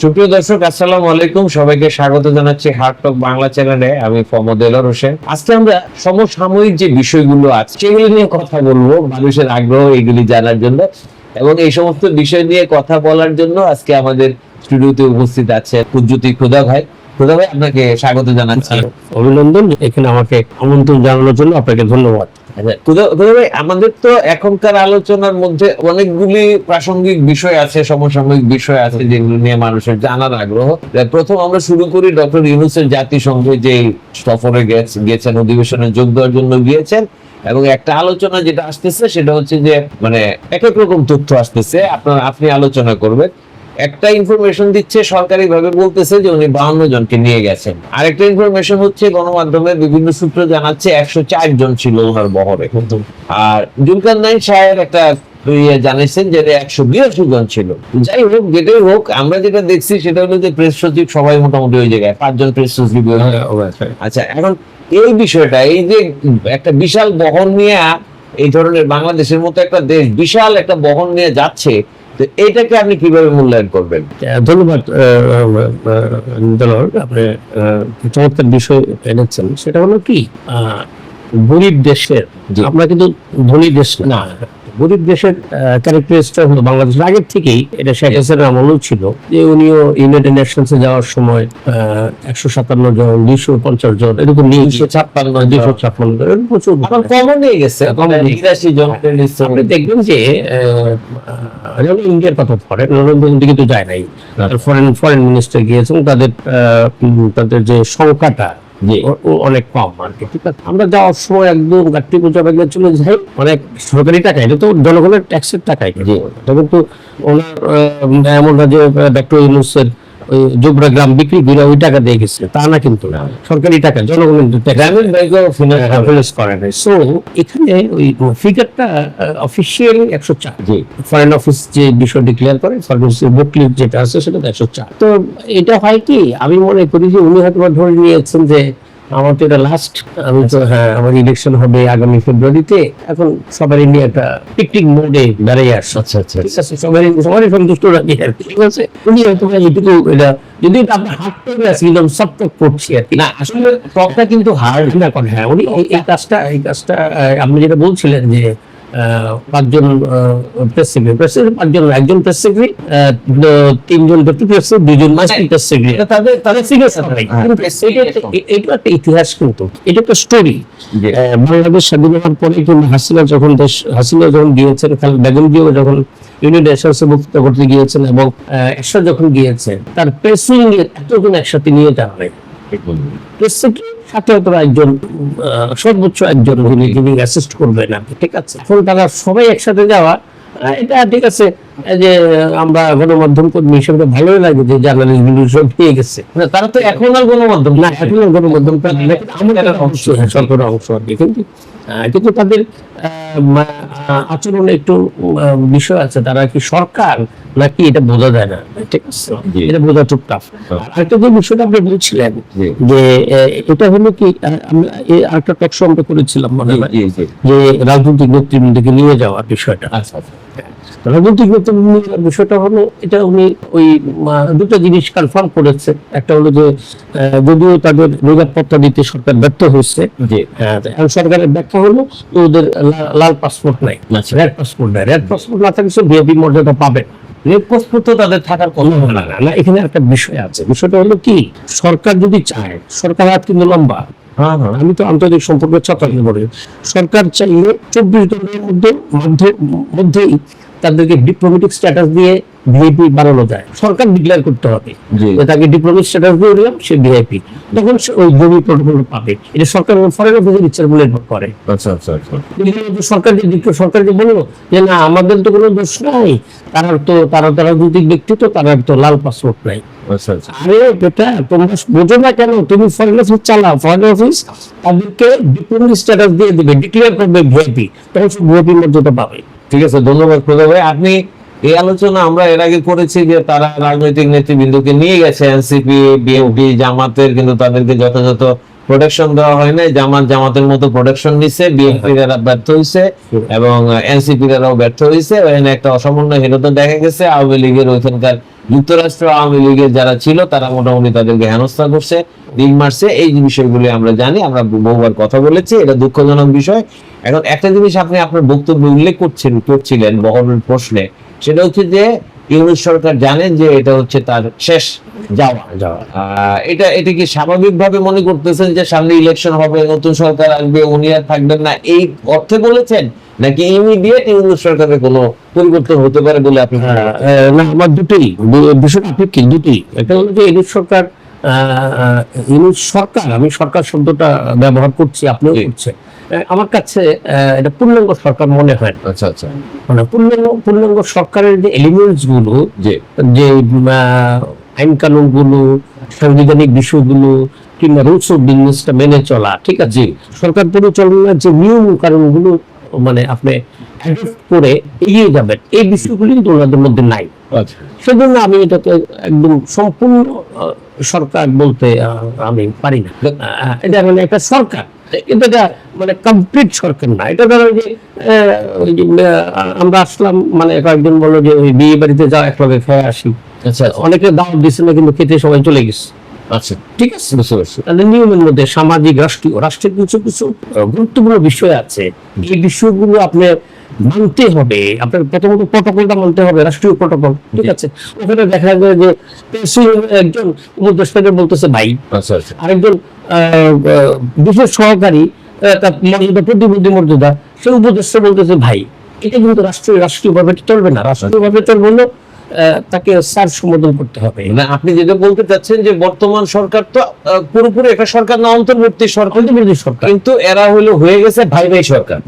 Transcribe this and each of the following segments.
সুপ্রিয় দর্শক, আসসালামু আলাইকুম। সবাইকে স্বাগত জানাচ্ছি হার্ট টক বাংলা চ্যানেলে। আমি ফমদ হোসেন। আজকে আমরা সমসাময়িক যে বিষয়গুলো আছে, সেগুলি নিয়ে কথা বলব মানুষের আগ্রহ, এগুলি জানার জন্য। এবং এই সমস্ত বিষয় নিয়ে কথা বলার জন্য আজকে আমাদের স্টুডিওতে উপস্থিত আছে কুজ্জুতি খুদা ভাই। খুদা ভাই, আপনাকে স্বাগত জানাচ্ছি। অভিনন্দন। এখানে আমাকে আমন্ত্রণ জানানোর জন্য আপনাকে ধন্যবাদ। ভাই, আমাদের তো এখনকার আলোচনার মধ্যে অনেকগুলি প্রাসঙ্গিক বিষয় আছে, সমসাময়িক বিষয় আছে যেগুলো নিয়ে মানুষের জানার আগ্রহ। প্রথম আমরা শুরু করি ডক্টর ইউনুসের জাতিসংঘে যে সফরে গেছ- গেছেন, অধিবেশনে যোগ দেওয়ার জন্য গিয়েছেন, এবং একটা আলোচনা যেটা আসতেছে সেটা হচ্ছে যে মানে এক এক রকম তথ্য আসতেছে। আপনার আপনি আলোচনা করবেন। একটা ইনফরমেশন দিচ্ছে সরকারি ভাবে বলতেছে যে উনি বাউন্ন জনকে নিয়ে গেছেন। আরেকটা ইনফরমেশন হচ্ছে গণমাধ্যমে বিভিন্ন সূত্র জানাচ্ছে একশো চার জন ছিল ওনার বহরে। আর জুলকার নাইন সাহেব একটা ইয়ে জানিয়েছেন যে একশো বিরাশি জন ছিল। যাই হোক যেটাই হোক আমরা যেটা দেখছি সেটা হলো যে প্রেস সচিব সবাই মোটামুটি ওই জায়গায় পাঁচজন প্রেস সচিব ওই আচ্ছা এখন এই বিষয়টা এই যে একটা বিশাল বহন নিয়ে এই ধরনের বাংলাদেশের মতো একটা দেশ বিশাল একটা বহন নিয়ে যাচ্ছে তো এটাকে আপনি কীভাবে মূল্যায়ন করবেন? ধন্যবাদ আপনি আহ, চমৎকার বিষয় এনেছেন। সেটা হলো কি? আহ, গরিব দেশের আমরা কিন্তু ধনী দেশ না গরিব দেশের ক্যারেক্টারিস্টটা হলো বাংলাদেশের আগের থেকেই এটা শেখ হাসিনার আমলেও ছিল যে উনিও ইউনাইটেড নেশনসে যাওয়ার সময় একশো সাতান্ন জন দুইশো পঞ্চাশ জন এরকম নিয়ে দুইশো ছাপ্পান্ন দুইশো ছাপ্পান্ন জন এরকম প্রচুর কমন নিয়ে গেছে। বিরাশি জন আপনি দেখবেন যে ইন্ডিয়ার কথা ফরেন নরেন্দ্র মোদী কিন্তু যায় নাই। ফরেন ফরেন মিনিস্টার গিয়েছেন তাদের আহ, তাদের যে সংখ্যাটা ও অনেক কম আর কি। ঠিক আছে আমরা যাওয়ার সময় একদম গাড়ি পূজা ব্যাগে চলে যাই। অনেক সরকারি টাকা এটা তো জনগণের ট্যাক্সের টাকাই। এটা কিন্তু ওনার আহ, এমন না যে ইউনুসের ওই জুবরা গ্রাম বিক্রি করে ওই টাকা দিয়ে গেছে। তা না কিন্তু। সরকারি টাকা জনগণের টাকা গ্রামীণ ব্যাংকও ফিনান্স করে নাই। সো এখানে ওই ফিগারটা অফিসিয়াল একশো চার। যে ফরেন অফিস যে বিষয় ডিক্লেয়ার করে ফরেন অফিসের বুকলিট যেটা আছে সেটা একশো চার। তো এটা হয় কি আমি মনে করি যে উনি হয়তো ধরে নিয়েছেন যে আমার তো এটা লাস্ট আমি তো হ্যাঁ আমার ইলেকশন হবে আগামী ফেব্রুয়ারিতে এখন সবার ইন্ডিয়া একটা পিকনিক মোডে দাঁড়িয়ে আসছে আচ্ছা আচ্ছা ঠিক আছে সবারই সবারই সন্তুষ্ট রাখি আর কি, ঠিক আছে উনি হয়তো এইটুকু এটা যদি আপনার হাত থেকে আছে করছি আর কি না আসলে টকটা কিন্তু হার্ড না করে হ্যাঁ উনি এই- কাজটা এই কাজটা আপনি যেটা বলছিলেন যে পাঁচজন প্রেস সেক্রেটারি প্রেস পাঁচজন একজন প্রেস সেক্রেটারি তিনজন ডেপুটি প্রেস দুজন মাস্টার প্রেস সেক্রেটারি তাদের তাদের এটা একটা ইতিহাস কিন্তু। এটা একটা স্টোরি বাংলাদেশ স্বাধীন হওয়ার পরে কিন্তু হাসিনা যখন দেশ হাসিনা যখন গিয়েছেন খালেদ বেগম যখন ইউনিট এসএসএ বক্তৃতা করতে গিয়েছেন এবং এরশাদ যখন গিয়েছেন তার প্রেসিং এর এতজন একসাথে নিয়ে যাওয়া হয় সাথে হয়তো একজন সর্বোচ্চ একজন যিনি অ্যাসিস্ট করবেন আপনি ঠিক আছে? এখন তারা সবাই একসাথে যাওয়া এটা ঠিক আছে। যে আমরা গণমাধ্যম কর্মী হিসেবে ভালোই লাগে যে জার্নালিস্টগুলো সব পেয়ে গেছে। তারা তো এখন আর গণমাধ্যম না এখন আর গণমাধ্যম কিন্তু অংশ হ্যাঁ অংশ আর কি কিন্তু কিন্তু তাদের আচরণে একটু বিষয় আছে। তারা কি সরকার নাকি এটা বোঝা যায় না? ঠিক আছে? এটা বোঝা খুব টাফ আরেকটা যে বিষয়টা আপনি বলছিলেন যে এটা হলো কি আরেকটা টক শো আমরা করেছিলাম মনে হয়। যে রাজনৈতিক নেতৃবৃন্দকে নিয়ে যাওয়ার বিষয়টা। আচ্ছা আচ্চ্ছা রাজনৈতিক বিষয়টা হলো এটা উনি ওই দুটো জিনিস কনফার্ম করেছে। একটা হলো যে যদিও তাদের নিরাপত্তা দিতে সরকার ব্যর্থ হয়েছে হ্যাঁ, সরকারের ব্যাখ্যা হলো ওদের লাল পাসপোর্ট নাই আচ্ছা। রেড পাসপোর্ট নাই। রেড পাসপোর্ট না থাকলে সে ভিআইপি মর্যাদা পাবে রেড পাসপোর্ট তো তাদের থাকার কথা না, না, এখানে একটা বিষয় আছে। বিষয়টা হলো কি সরকার যদি চায় সরকার হাত কিন্তু লম্বা। হ্যাঁ হ্যাঁ। আমি তো আন্তর্জাতিক সম্পর্কের ছাত্র সরকার চাইলে চব্বিশ ঘণ্টার মধ্যে মধ্যে মধ্যেই তাদেরকে ডিপ্লোমেটিক স্ট্যাটাস দিয়ে ভিআইপি বানানো যায়। সরকার ডিক্লেয়ার করতে হবে যে তাকে ডিপ্লোমেটিক স্ট্যাটাস দিয়ে দিলাম সে ভিআইপি তখন সে ওই জমি প্রোটোকল পাবে। এটা সরকার ফরেন অফিসের ইচ্ছার বলে করে। আচ্ছা আচ্ছা আচ্ছা। সরকার যে সরকার যে বলল যে না আমাদের তো কোনো দোষ নাই তারা তো তারা তারা রাজনৈতিক ব্যক্তি তো তারা তো লাল পাসপোর্ট নাই। আচ্ছা আচ্ছা। আরে বেটা তোমরা বোঝো না কেন তুমি ফরেন অফিস চালাও। ফরেন অফিস তাদেরকে ডিপ্লোমেটিক স্ট্যাটাস দিয়ে দিবে ডিক্লেয়ার করবে ভিআইপি তখন সে ভিআইপি মর্যাদা পাবে। ঠিক আছে, ধন্যবাদ প্রদা ভাই। আপনি এই আলোচনা আমরা এর আগে করেছি যে তারা রাজনৈতিক নেতৃবৃন্দকে নিয়ে গেছে, এনসিপি, বিএনপি, জামাতের কিন্তু তাদেরকে যথাযথ প্রোটেকশন দেওয়া হয় নাই। জামাত জামাতের মতো প্রোটেকশন নিছে বিএনপি এরা ব্যর্থ হয়েছে এবং এনসিপি রাও ব্যর্থ হয়েছে এখানে একটা অসমন্বয়হীনতা দেখা গেছে। আওয়ামী লীগের ওইখানকার যুক্তরাষ্ট্র আওয়ামী লীগের যারা ছিল তারা মোটামুটি তাদেরকে হেনস্থা করছে। দিন মারছে এই বিষয়গুলি আমরা জানি আমরা বহুবার কথা বলেছি এটা দুঃখজনক বিষয়। এখন একটা জিনিস আপনি আপনার বক্তব্যে উল্লেখ করছেন করছিলেন বহল প্রশ্নে সেটা হচ্ছে যে ইউনুস সরকার জানেন যে এটা হচ্ছে তার শেষ যাওয়া। যাওয়া এটা এটা কি স্বাভাবিকভাবে মনে করতেছেন যে সামনে ইলেকশন হবে নতুন সরকার আসবে উনি আর থাকবেন না? এই অর্থে বলেছেন? নাকি ইমিডিয়েট ইউনুস সরকারের কোনো পরিবর্তন হতে পারে বলে আপনি হ্যাঁ? আহ, না আমার দুটোই। বিষয়টা আপেক্ষিক দুটোই। একটা হলো যে ইউনুস সরকার ইউনুস সরকার আমি সরকার শব্দটা ব্যবহার করছি আপনিও করছেন। আমার কাছে এটা পূর্ণাঙ্গ সরকার মনে হয়। আচ্ছা আচ্ছা। মানে পূর্ণাঙ্গ পূর্ণাঙ্গ সরকারের যে এলিমেন্টসগুলো যে যে আইন কানুনগুলো সাংবিধানিক বিষয়গুলো কিংবা রুলস অফ বিজনেসটা মেনে চলা ঠিক আছে? সরকার পরিচালনার যে নিয়ম কানুনগুলো মানে আপনি করে এগিয়ে যাবেন। এই বিষয়গুলি কিন্তু ওনাদের মধ্যে নাই। আচ্ছা। সেজন্য আমি এটাকে একদম সম্পূর্ণ সরকার বলতে আমি পারি না। এটা মানে একটা সরকার। কিন্তু এটা মানে কমপ্লিট সরকার না। এটা ধরো যে আমরা আসলাম মানে কয়েকজন বলল যে ওই বিয়ে বাড়িতে যাও একলগে খেয়ে আসি। আচ্ছা। অনেকে দাওয়াত দিচ্ছে না কিন্তু খেতে সবাই চলে গেছে। আচ্ছা ঠিক আছে। বুঝতে পারছি। তাহলে নিয়মের মধ্যে সামাজিক রাষ্ট্রীয় রাষ্ট্রের কিছু কিছু গুরুত্বপূর্ণ বিষয় আছে। এই বিষয়গুলো আপনি মানতে হবে। আপনার প্রথমত প্রটোকলটা মানতে হবে রাষ্ট্রীয় প্রটোকল ঠিক আছে? ওখানে দেখা যায় যে একজন উপদেষ্টাকে বলতেছে ভাই। আচ্ছা আচ্ছা। আরেকজন বিশেষ সহকারী তার মর্যাদা প্রতিনিধি মর্যাদা সে উপদেষ্টা বলতেছে ভাই এটা কিন্তু রাষ্ট্রীয় রাষ্ট্রীয় ভাবে চলবে না। রাষ্ট্রীয় ভাবে চলবে তাকে স্যার সম্বোধন করতে হবে। না আপনি যেটা বলতে চাচ্ছেন যে বর্তমান সরকার তো পুরোপুরি একটা সরকার না অন্তর্বর্তী সরকার। অন্তর্বর্তী সরকার। কিন্তু এরা হলো হয়ে গেছে ভাই ভাই সরকার।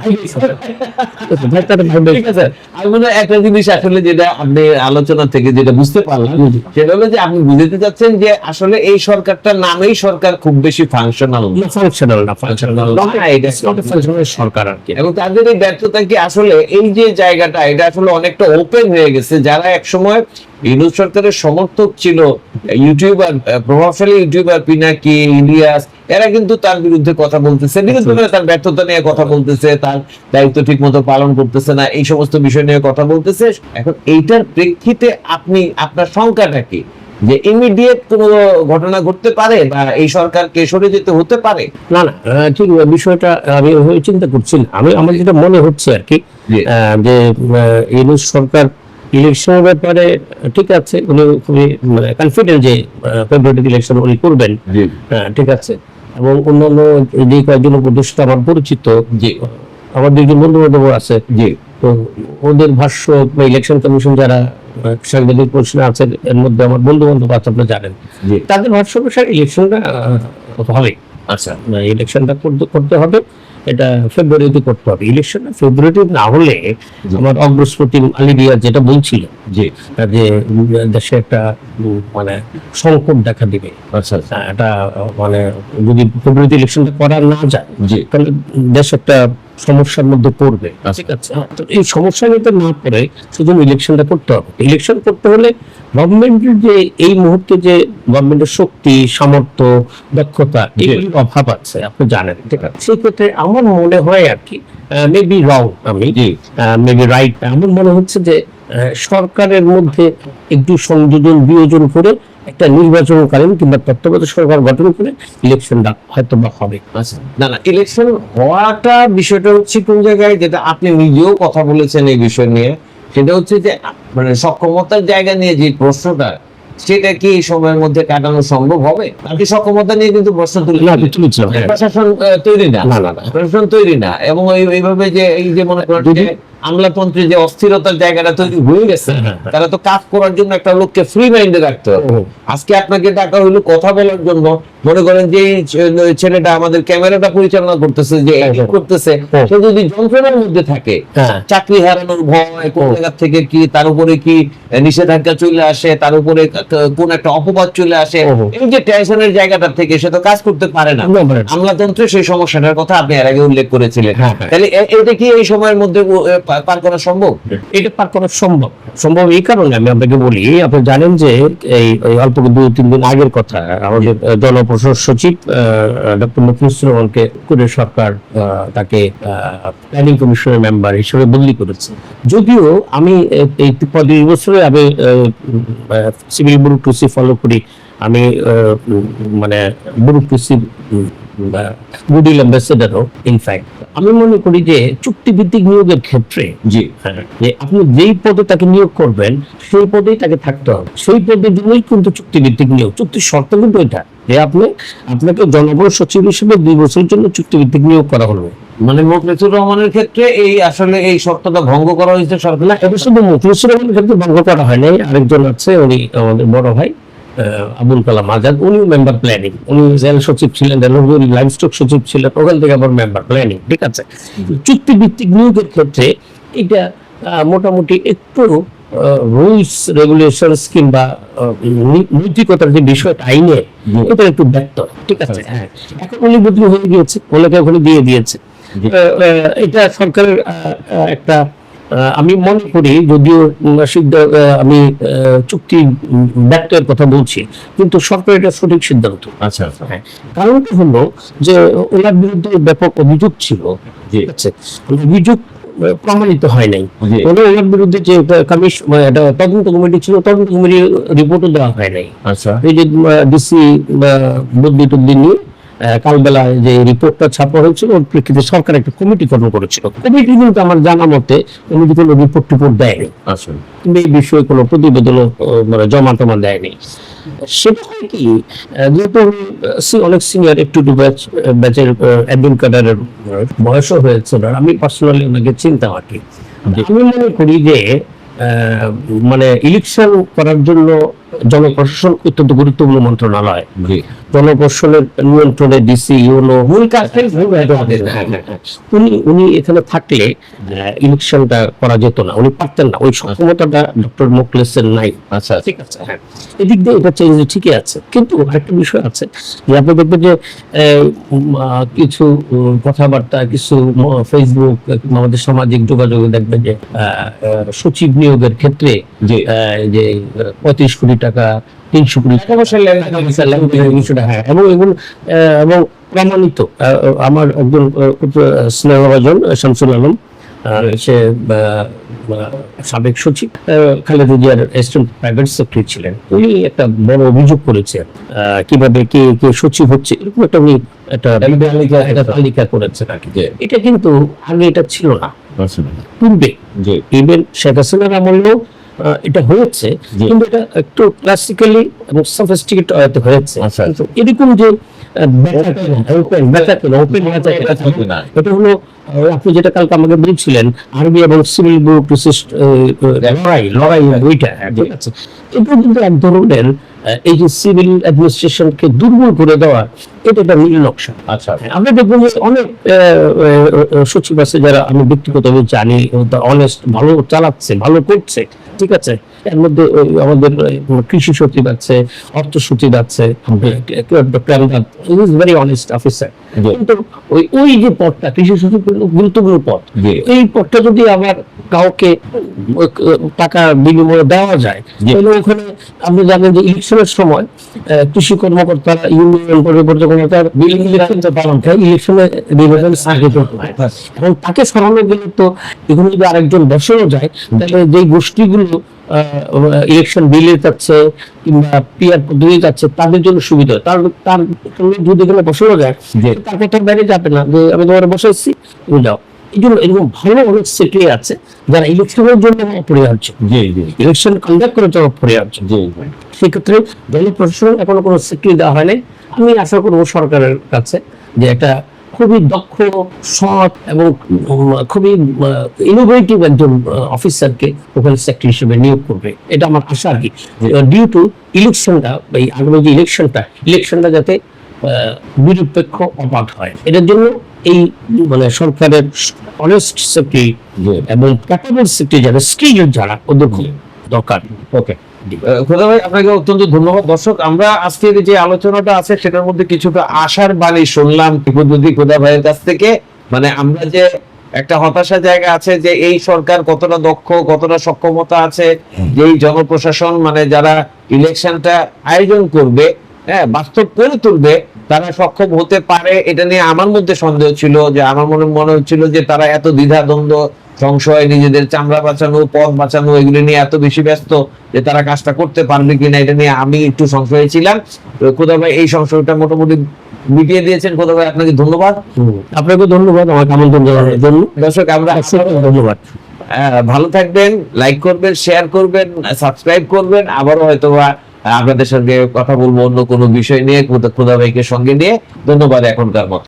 ঠিক আছে। আমি মনে একটা জিনিস আসলে যেটা আপনি আলোচনা থেকে যেটা বুঝতে পারলাম সেটা হলো যে আপনি বুঝতে চাচ্ছেন যে আসলে এই সরকারটা নামেই সরকার খুব বেশি ফাংশনাল না। ফাংশনাল না ফাংশনাল না, এটা ফাংশনাল সরকার আর কি। এবং তাদের এই ব্যর্থতা কি আসলে এই যে জায়গাটা এটা আসলে অনেকটা ওপেন হয়ে গেছে। যারা একসময় ইউনুস সরকারের সমর্থক ছিল ইউটিউবার প্রভাবশালী ইউটিউবার পিনাকি ইলিয়াস এরা কিন্তু তার বিরুদ্ধে কথা বলতেছে তার ব্যর্থতা নিয়ে কথা বলতেছে তার দায়িত্ব ঠিক মতো পালন করতেছে না এই সমস্ত বিষয় নিয়ে কথা বলতেছে। এখন এইটার প্রেক্ষিতে আপনি আপনার শঙ্কাটা কি? যে ইমিডিয়েট কোনো ঘটনা ঘটতে পারে বা এই সরকারকে সরে যেতে হতে পারে? না না ঠিক বিষয়টা আমি চিন্তা করছি আমি আমার যেটা মনে হচ্ছে আর কি যে ইউনুস সরকার ইলেকশনের ব্যাপারে ঠিক আছে উনি খুবই মানে কনফিডেন্ট যে ফেব্রুয়ারি ইলেকশন উনি করবেন। হ্যাঁ, ঠিক আছে। এবং অন্যান্য যে কয়েকজন উপদেষ্টা আমার পরিচিত আমার দুইজন বন্ধু বান্ধব আছে। জি। তো ওদের ভাষ্য বা ইলেকশন কমিশন যারা সাংবাদিক প্রশ্ন আছে এর মধ্যে আমার বন্ধু বান্ধব আছে আপনারা জানেন। তাদের ভাষ্য অনুসারে ইলেকশনটা হবে। আচ্ছা। ইলেকশনটা করতে করতে হবে। এটা ফেব্রুয়ারিতে করতে হবে। ইলেকশন ফেব্রুয়ারিতে না হলে আমার অগ্রস্পতি আলিবিয়া যেটা বলছিল যে যে দেশে একটা মানে সংকট দেখা দিবে। আচ্ছা। এটা মানে যদি ফেব্রুয়ারিতে ইলেকশনটা করা না যায় তাহলে দেশ একটা সমস্যার মধ্যে পড়বে। আচ্ছা। ঠিক আছে? তো এই সমস্যা নিতে না পড়ে শুধু ইলেকশনটা করতে হবে। ইলেকশন করতে হলে গভর্নমেন্টের যে এই মুহূর্তে যে গভর্নমেন্টের শক্তি সামর্থ্য দক্ষতা এগুলির অভাব আছে আপনি জানেন ঠিক আছে? সেই ক্ষেত্রে আমার মনে হয় আর কি মেবি রং আমি মেবি রাইট আমার মনে হচ্ছে যে সরকারের মধ্যে একটু সংযোজন বিয়োজন করে একটা নির্বাচনকালীন কিংবা তত্ত্বাবধায়ক সরকার গঠন করে ইলেকশনটা হয়তো বা হবে। আচ্ছা না না ইলেকশন হওয়াটা বিষয়টা হচ্ছে কোন জায়গায়? যেটা আপনি নিজেও কথা বলেছেন এই বিষয় নিয়ে। সেটা হচ্ছে যে মানে সক্ষমতার জায়গা নিয়ে যে প্রশ্নটা সেটা কি এই সময়ের মধ্যে কাটানো সম্ভব হবে? আপনি সক্ষমতা নিয়ে কিন্তু প্রশ্ন তুলে হ্যাঁ। প্রশাসন তৈরি না। না, না, না। প্রশাসন তৈরি না। এবং এইভাবে যে এই যে মনে করেন যে আমলাতন্ত্রের যে অস্থিরতার জায়গাটা তৈরি হয়ে গেছে হ্যাঁ, হ্যাঁ। তারা তো কাজ করার জন্য একটা লোককে ফ্রি মাইন্ডে রাখতে হবে আজকে আপনাকে ডাকা হইল কথা বলার জন্য মনে করেন যে ছেলেটা আমাদের ক্যামেরাটা পরিচালনা করতেছে যে হ্যাঁ। করতেছে। সে যদি যন্ত্রণার মধ্যে থাকে। চাকরি হারানোর ভয় কোন জায়গা থেকে কি তার উপরে কি নিষেধাজ্ঞা চলে আসে তার উপরে কোন একটা অপবাদ চলে আসে। এই যে টেনশনের জায়গাটা থেকে সে তো কাজ করতে পারে না না, আমলাতন্ত্রে সেই সমস্যাটার কথা আপনি এর আগে উল্লেখ করেছিলেন। তাহলে এটা কি এই সময়ের মধ্যে পার করা সম্ভব? এটা পার করা সম্ভব। সম্ভব এই কারণে আমি আপনাকে বলি আপনি জানেন যে এই অল্প দুই তিন দিন আগের কথা আমাদের জনপ্রশাসন সচিব ডক্টর মুখলিসুর রহমানকে করে সরকার আহ, তাকে প্ল্যানিং কমিশনের মেম্বার হিসেবে বদলি করেছে। যদিও আমি এই পঁয়ত্রিশ বছরে আমি সিভিল ব্যুরোক্রেসি ফলো করি। আমি আহ, উম, গুডিল অ্যাম্বাসেডারও ইনফ্যাক্ট আমি মনে করি যে চুক্তিভিত্তিক নিয়োগের ক্ষেত্রে জি। হ্যাঁ, যে আপনি যেই পদে তাকে নিয়োগ করবেন সেই পদেই তাকে থাকতে হবে। সেই পদের জন্যই কিন্তু চুক্তিভিত্তিক নিয়োগ। চুক্তির শর্ত কিন্তু এটা যে আপনি আপনাকে জনবল সচিব হিসেবে দুই বছরের জন্য চুক্তিভিত্তিক নিয়োগ করা হলো। মানে মোখলেসুর রহমানের ক্ষেত্রে এই আসলে এই শর্তটা ভঙ্গ করা হয়েছে সরকার না এটা শুধু মুখলিসুর রহমানের ক্ষেত্রে ভঙ্গ করা হয় নাই আরেকজন আছে উনি আমাদের বড় ভাই। আবুল কালাম আজাদ উনিও মেম্বার প্ল্যানিং উনি রেল সচিব ছিলেন রেলগুড়ি লাইমস্টক সচিব ছিলেন ওখান থেকে আবার মেম্বার প্ল্যানিং ঠিক আছে? চুক্তিভিত্তিক নিয়োগের ক্ষেত্রে এটা মোটামুটি একটু রুলস রেগুলেশনস কিংবা নৈতিকতার যে বিষয়টা আইনে এটা একটু ব্যক্ত ঠিক আছে? হ্যাঁ এখন উনি বদলি হয়ে গিয়েছে ওনাকে ওখানে দিয়ে দিয়েছে। এটা সরকারের একটা আমি মনে করি যদিও আমি চুক্তি ব্যক্তের কথা বলছি কিন্তু সরকার এটা সঠিক সিদ্ধান্ত। আচ্ছা হ্যাঁ কারণটা হলো যে ওনার বিরুদ্ধে ব্যাপক অভিযোগ ছিল অভিযোগ প্রমাণিত হয় নাই। ওনার বিরুদ্ধে যে কমিশন একটা তদন্ত কমিটি ছিল তদন্ত কমিটির রিপোর্টও দেওয়া হয় নাই। আচ্ছা। এই যে ডিসি বদলি নিয়ে কালবেলা যে রিপোর্টটা ছাপা হয়েছিল ওর প্রেক্ষিতে সরকার একটা কমিটি গঠন করেছিল। কমিটি কিন্তু আমার জানা মতে কমিটি কোনো রিপোর্ট টিপোর্ট দেয়নি। আচ্ছা। কিংবা এই বিষয়ে কোনো প্রতিবেদনও আহ, মানে জমা টমা দেয়নি। সেটা হয় কি যেহেতু সি- অনেক সিনিয়র একটু টু ব্যাচ ব্যাচের অ্যাডমিন কাডারের বয়সও হয়েছে আমি পার্সোনালি ওনাকে চিন্তা আর কি আমি মনে করি যে আহ, মানে ইলেকশন করার জন্য জনপ্রশাসন অত্যন্ত গুরুত্বপূর্ণ মন্ত্রণালয়। জনপ্রশাসনের নিয়ন্ত্রণে ডিসি ইউনো উনি উনি এখানে থাকলে ইলেকশনটা করা যেত না। উনি পারতেন না। ওই সক্ষমতাটা ডক্টর মোকলেসের নাই। আচ্ছা ঠিক আছে হ্যাঁ। এদিক দিয়ে এটা চেঞ্জ ঠিকই আছে। কিন্তু একটা বিষয় আছে যে আপনি দেখবেন যে কিছু কথাবার্তা কিছু ফেসবুক আমাদের সামাজিক যোগাযোগে দেখবেন যে সচিব নিয়োগের ক্ষেত্রে যে পঁয়ত্রিশ কোটি টাকা তিনশো কুড়ি টাকা। হ্যাঁ। এবং এগুলো এবং প্রমাণিত আমার একজন স্নেহভাজন শামসুল আলম সে সাবেক সচিব খালেদা জিয়ার অ্যাসিস্ট্যান্ট প্রাইভেট সেক্রেটারি ছিলেন। উনি একটা বড় অভিযোগ করেছেন আহ, কীভাবে কে কে সচিব হচ্ছে এরকম একটা উনি একটা তালিকা করেছেন আর কি এটা কিন্তু আগে এটা ছিল না। পূর্বে ইভেন শেখ হাসিনার আমলেও এটা হয়েছে কিন্তু এটা একটু ক্লাসিক্যালি এবং সফিস্টিকেট হয়েছে। আচ্ছা। এরকম যে এটা হলো আপনি যেটা কালকে আমাকে বলছিলেন আরবি এবং সিভিল লড়াই লড়াই বইটা এটা কিন্তু এক ধরনের এই যে সিভিল অ্যাডমিনিস্ট্রেশনকে দুর্বল করে দেওয়া এটা একটা নীল নকশা। আচ্ছা। আমরা দেখব যে অনেক সচিব আছে যারা আমি ব্যক্তিগতভাবে জানি অনেস্ট ভালো চালাচ্ছে ভালো করছে। ঠিক আছে এর মধ্যে আমাদের কৃষি সচিব আছে অর্থ সচিব আছে ভেরি অনেস্ট অফিসার কিন্তু ওই ওই যে পদটা কৃষি সচিব গুরুত্বপূর্ণ পদ এই পদটা যদি আবার কাউকে টাকা বিনিময়ে দেওয়া যায় তাহলে ওখানে আপনি জানেন যে ইলেকশনের সময় কৃষি কর্মকর্তারা ইউনিয়ন ইলেকশন নির্বাচন হয়। তাকে সরানো গেলে তো এখানে যদি আরেকজন বসানো যায় তাহলে যে গোষ্ঠীগুলো ইলেকশন বিলে যাচ্ছে কিংবা পিয়ার পদ্ধতি যাচ্ছে তাদের জন্য সুবিধা তার তার যদি এখানে বসানো যায়। তার কথা বাইরে যাবে না। যে আমি তোমার বসাইছি তুমি যাও। এই জন্য এরকম ভালো অনেক সিটি আছে যারা ইলেকশনের জন্য অপরিহার্য। ইলেকশন কন্ডাক্ট করার জন্য অপরিহার্য। সেক্ষেত্রে জনপ্রশাসন এখনও কোনো স্বীকৃতি দেওয়া হয়নি আমি আশা করব সরকারের কাছে যে একটা খুবই দক্ষ সৎ এবং খুবই ইনোভেটিভ একজন অফিসারকে ওখানে সেক্রেটারি হিসেবে নিয়োগ করবে। এটা আমার আশা আর কি। ডিউ টু ইলেকশনটা এই আগামী যে ইলেকশনটা ইলেকশনটা যাতে নিরপেক্ষ অবাধ হয়। এটার জন্য এই মানে সরকারের অনেস্ট সেক্রেটারি এবং ক্যাপাবল সেক্রেটারি যারা স্কিল যারা ওদের দরকার। ওকে খোদা ভাই আপনাকে অত্যন্ত ধন্যবাদ। দর্শক আমরা আজকের যে আলোচনাটা আছে সেটার মধ্যে কিছুটা আশার বাণী শুনলাম যদি খোদা ভাইয়ের কাছ থেকে। মানে আমরা যে একটা হতাশা জায়গা আছে যে এই সরকার কতটা দক্ষ কতটা সক্ষমতা আছে যে এই জনপ্রশাসন মানে যারা ইলেকশনটা আয়োজন করবে হ্যাঁ বাস্তব করে তুলবে তারা সক্ষম হতে পারে। এটা নিয়ে আমার মধ্যে সন্দেহ ছিল যে আমার মনে মনে হচ্ছিল যে তারা এত দ্বিধা দ্বন্দ্ব সংশয় নিজেদের চামড়া বাঁচানো পথ বাঁচানো এগুলো নিয়ে এত বেশি ব্যস্ত যে তারা কাজটা করতে পারবে কিনা এটা নিয়ে আমি একটু সংশয়ে ছিলাম। খোদা ভাই এই সংশয়টা মোটামুটি মিটিয়ে দিয়েছেন। খোদা ভাই আপনাকে ধন্যবাদ। আপনাকে ধন্যবাদ আমাকে আমন্ত্রণ জানানোর জন্য। দর্শক আমরা ধন্যবাদ। ভালো থাকবেন লাইক করবেন শেয়ার করবেন সাবস্ক্রাইব করবেন। আবারও হয়তো বা আপনাদের সঙ্গে কথা বলব অন্য কোনো বিষয় নিয়ে। খোদা ভাইকে সঙ্গে নিয়ে। ধন্যবাদ এখনকার মতো।